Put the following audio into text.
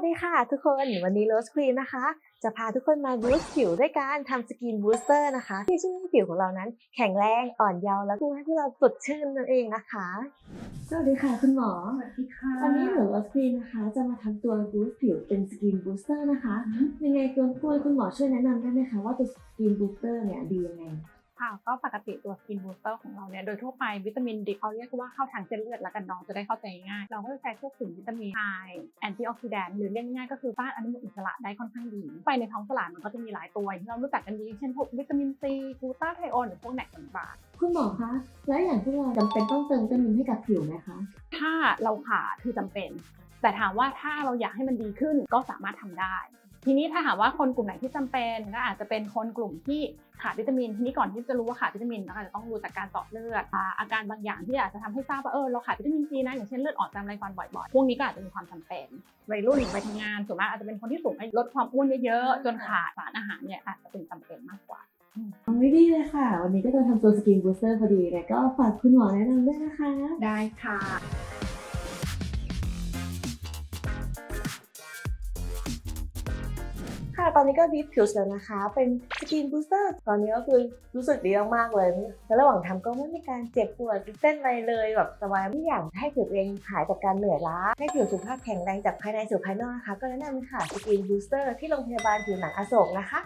วัสดีค่ะทุกคนวันนี้โรสครีนนะคะ จะพาทุกคนมาบูสต์ผิวด้วยการทำสกินบูสเตอร์นะคะ ที่ช่วยให้ผิวของเรานั้น แข็งแรงอ่อนเยาว์และช่วยให้พวกเราสดชื่นนั่นเองนะคะสวัสดีค่ะคุณหมอสวัสดีค่ะวันนี้หนูโรสครีนนะคะ จะมาทำตัวบูสต์ผิวเป็นสกินบูสเตอร์นะคะยังไงตัวควรคุณหมอช่วยแนะนำได้ไหมคะว่าตัวสกินบูสเตอร์เนี่ยดียังไง ค่ะก็ปกติตัวสกินบูสเตอร์ของเราเนี่ยโดยทั่วไปวิตามินดีเขาเรียกว่าเข้าทางเส้นเลือดแล้วกันน้องจะได้เข้าใจง่าย เราก็จะใช้พวกกลุ่มวิตามินไฮแอนตี้ออกซิแดนต์หรือเรียกง่ายๆก็คือต้านอนุมูลอิสระได้ค่อนข้างดีไปในท้องตลาดมันก็จะมีหลายตัวอย่างที่เรารู้จักกันดีเช่นพวกวิตามินซีกลูตาไทโอนหรือพวกแนกต่างคุณหมอคะแล้วอย่างพวกเราจำเป็นต้องเติมวิตามินให้กับผิวไหมคะๆถ้าเราขาดคือจำเป็น แต่ถามว่าถ้าเราอยากให้มันดีขึ้นก็สามารถทำได้ ทีนี้ถ้าหากว่าคนกลุ่มไหนที่จำเป็นก็อาจจะเป็นคนกลุ่มที่ขาดวิตามิน ทีนี้ก่อนที่จะรู้ว่าขาดวิตามินเราอาจจะต้องดูจากการเจาะเลือดอ่าอาการบางอย่างที่อาจจะทำให้ทราบว่าเออเราขาดวิตามินซีนะอย่างเช่นเลือดออกตามไรฟันบ่อยๆพวกนี้ก็อาจจะมีความจำเป็นวัยรุ่นไปทำงานส่วนมากอาจจะเป็นคนที่สูงอายุลดความอ้วนเยอะๆจนขาดสารอาหารเนี่ยอาจจะเป็นจำเป็นมากกว่าไม่ดีเลยค่ะ วันนี้ก็จะทำตัวสกินบูสเตอร์พอดีเลยก็ฝากคุณหมอแนะนำด้วยนะคะ ได้ค่ะ ค่ะ ตอนนี้ก็ดิฟผิวเสร็จแล้วนะคะ เป็นสกินบูสเตอร์ ตอนนี้ก็คือรู้สึกดีมากๆเลย แล้วระหว่างทำก็ไม่มีการเจ็บปวดเส้นอะไรเลยแบบสบายไม่อย่างให้ผิวตัวเองหายจากการเหนื่อยล้า ให้ผิวสุขภาพแข็งแรงจากภายในสู่ภายนอกนะคะ ก็แนะนำค่ะสกินบูสเตอร์ที่โรงพยาบาลผิวหนังอโศกนะคะ